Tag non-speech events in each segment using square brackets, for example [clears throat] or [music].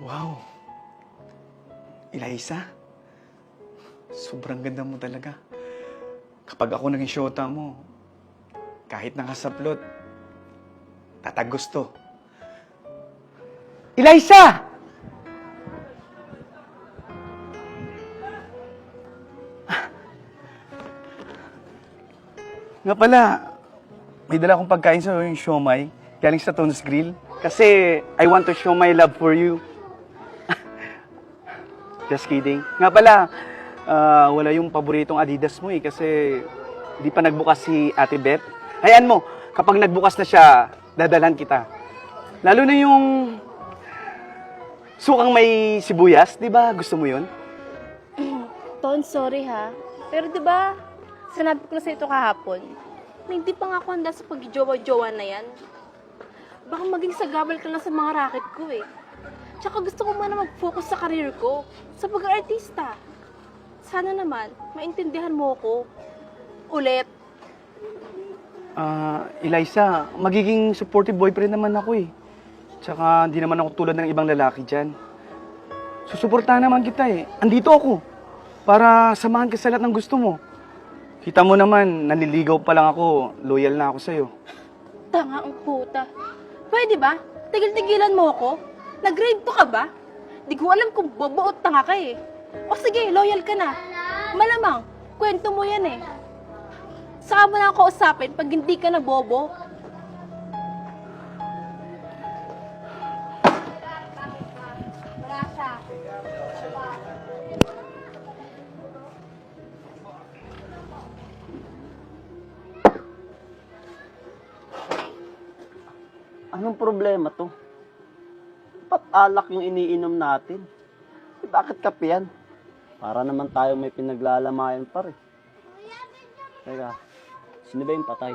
Wow. Eliza, sobrang ganda mo talaga. Kapag ako naging shota mo, kahit nakasaplot, tatagusto. Eliza! Nga pala, may dala akong pagkain sa yung siomay, galing sa Tones Grill. Kasi I want to show my love for you. Just kidding. Nga pala, ah, wala yung paboritong Adidas mo eh kasi di pa nagbukas si Ate Beth. Hayaan mo, kapag nagbukas na siya, dadalan kita. Lalo na yung sukang may sibuyas, di ba? Gusto mo yun? [clears throat] Ton, sorry ha. Pero 'di ba, sinabi ko na sa ito kahapon, hindi pa nga ako handa sa pagjowa-jowa na yan. Baka maging sagabal ka na sa mga racket ko eh. Tsaka gusto ko muna mag-focus sa career ko, sa pag-artista. Sana naman, maintindihan mo ko. Ulit. Ah, Eliza, magiging supportive boyfriend naman ako eh. Tsaka hindi naman ako tulad ng ibang lalaki dyan. Susuportahan naman kita eh. Andito ako. Para samahan ka sa lahat ng gusto mo. Kita mo naman, nanliligaw pa lang ako. Loyal na ako sa'yo. Tanga ang puta. Pwede ba? Tigil-tigilan mo ako? Nag-grade to ka ba? Di ko alam kung bobo o tanga ka eh. O sige, loyal ka na. Malamang, kwento mo yan eh. Saka mo na ako usapin pag hindi ka na bobo. Anong problema to? Alak yung iniinom natin? Eh, bakit kape yan? Para naman tayo may pinaglalamayan pa rin. Teka, sino ba yung patay?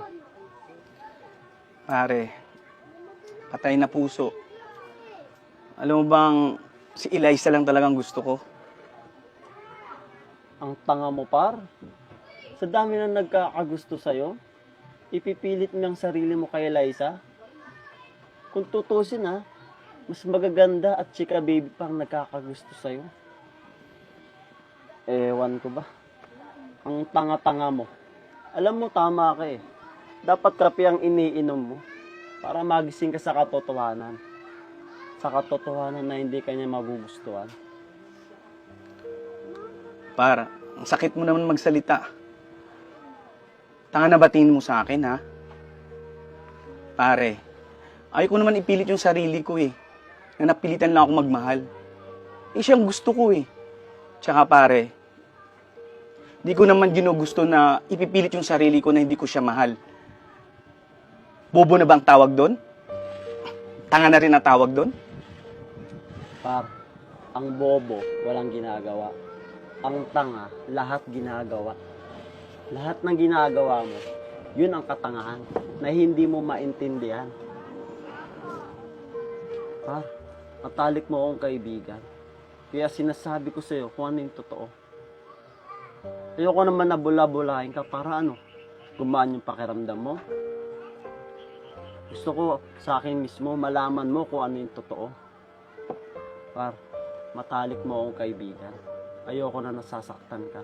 Pare, patay na puso. Alam mo bang, si Eliza lang talagang gusto ko. Ang tanga mo par. Sa dami na nagkakagusto sa'yo, ipipilit mo yung sarili mo kay Liza. Kung tutusin ha, mas magaganda at chika baby pang nagkakagusto sa'yo. Ewan ko ba? Ang tanga-tanga mo. Alam mo, tama ka eh. Dapat kape ang iniinom mo para magising ka sa katotohanan. Sa katotohanan na hindi kanya magugustuhan. Para, ang sakit mo naman magsalita. Tanga na batiin mo sa akin, ha? Pare, ayaw ko naman ipilit yung sarili ko, eh. Na napilitan lang ako magmahal. Eh, siyang gusto ko, eh. Tsaka, pare, di ko naman ginugusto na ipipilit yung sarili ko na hindi ko siya mahal. Bobo na ba ang tawag doon? Tanga na rin ang tawag doon? Par, ang bobo, walang ginagawa. Ang tanga, lahat ginagawa. Lahat ng ginagawa mo, yun ang katangahan na hindi mo maintindihan. Par, matalik mo akong kaibigan. Kaya sinasabi ko sa'yo kung ano yung totoo. Ayoko naman na bula-bulahin ka para ano, gumaan yung pakiramdam mo. Gusto ko sa akin mismo malaman mo kung ano yung totoo. Par, matalik mo akong kaibigan. Ayoko na nasasaktan ka.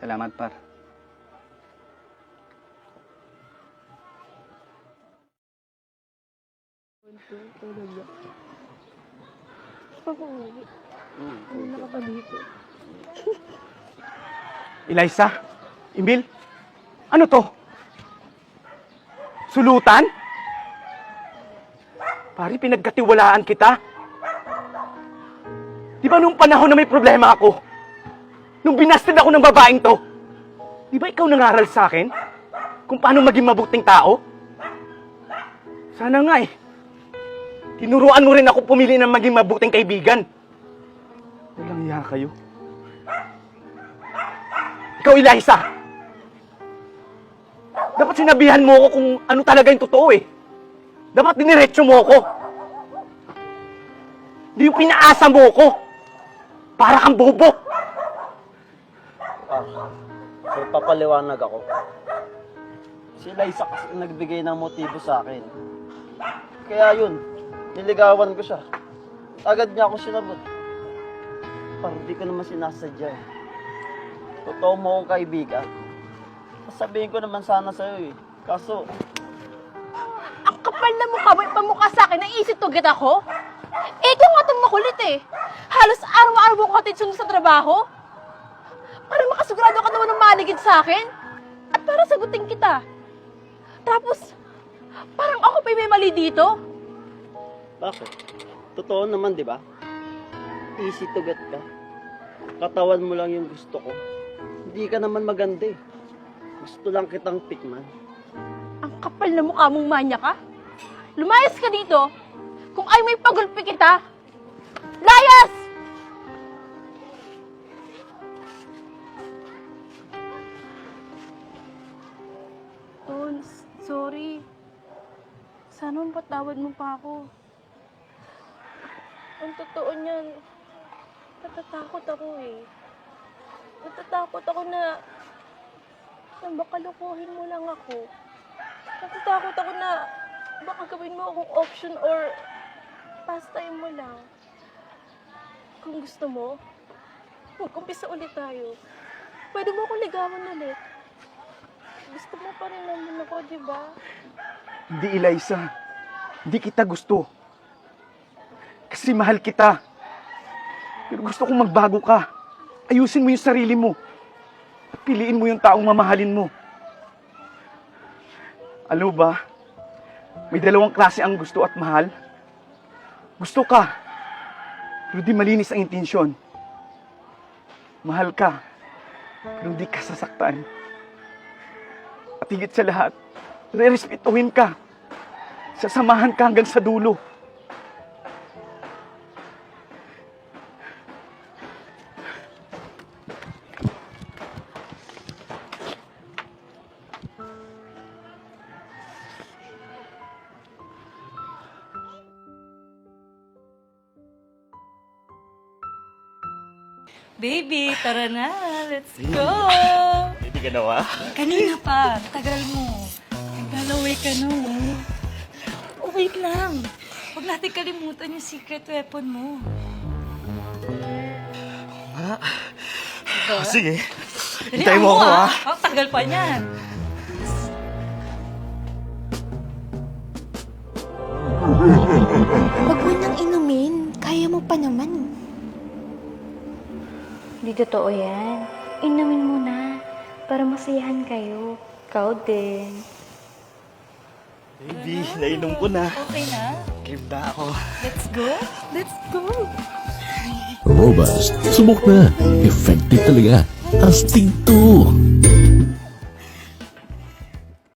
Salamat, par. [laughs] Eliza? Emil? Ano to? Sulutan? Pari, pinagkatiwalaan kita. Di ba nung panahon na may problema ako, nung binasted ako ng babaeng to, di ba ikaw nangaral sa akin kung paano maging mabuting tao? Sana nga eh. Tinuruan mo rin ako pumili ng maging mabuting kaibigan. Walang iya kayo. Ikaw, Eliza! Dapat sinabihan mo ako kung ano talaga yung totoo eh. Dapat diniretso mo ako. Hindi yung pinaasa mo ako. Para kang bobo. Par, may papaliwanag ako. Si Liza kasi ang nagbigay ng motibo sa akin. Kaya yun, niligawan ko siya. Agad niya ako sinabot. Parang di ko naman sinasadya eh. Totoo mo akong kaibigan. Sasabihin ko naman sana sa'yo eh. Kaso, Ang kapal na mukha mo, ipamukha sa akin, naisip to get ako? Eh, ikaw nga itong makulit eh. Halos araw-araw ko sundo sa trabaho. Para makasigurado ka naman ng maligid sa akin. At para sagutin kita. Tapos, parang ako pa yung may mali dito. Bakit? Totoo naman, di ba? Easy to get ka. Katawan mo lang yung gusto ko. Hindi ka naman maganda eh. Gusto lang kitang tikman. Ang kapal na mukha mong manya ka. Lumayas ka dito kung ay may pagulpi kita. Layas! Tons, sorry. Sana patawad mo pa ako. Ang totoo niyan, natatakot ako eh. Natatakot ako na na baka lukuhin mo lang ako. Natatakot ako na baka gawin mo akong option or pastime mo lang. Kung gusto mo, mag-umpisa ulit tayo. Pwede mo akong ligawan ulit. Gusto mo pa rin naman ako, di ba? Hindi, Eliza. Hindi kita gusto. Kasi mahal kita. Pero gusto kong magbago ka. Ayusin mo yung sarili mo. At piliin mo yung taong mamahalin mo. Alam ba, may dalawang klase ang gusto at mahal. Gusto ka, pero di malinis ang intensyon. Mahal ka, pero di ka sasaktan. At higit sa lahat, re-respetuhin ka. Sasamahan ka hanggang sa dulo. Baby, tara na. Let's go. Hindi ka nawa? Kanina pa. Tagal mo. Naglalaway ka na, oh. Oh, wait lang. Huwag natin kalimutan yung secret weapon mo. Sige. Dali, Hintayin mo ako, ah. ah. Ang tagal pa niyan. Totoo yan. Inumin mo na para masayahan kayo. Ikaw din. Baby, nainom ko na. Okay na? Game na ako. Let's go? Let's go. Robust. Subok na. Effective talaga. Astig to.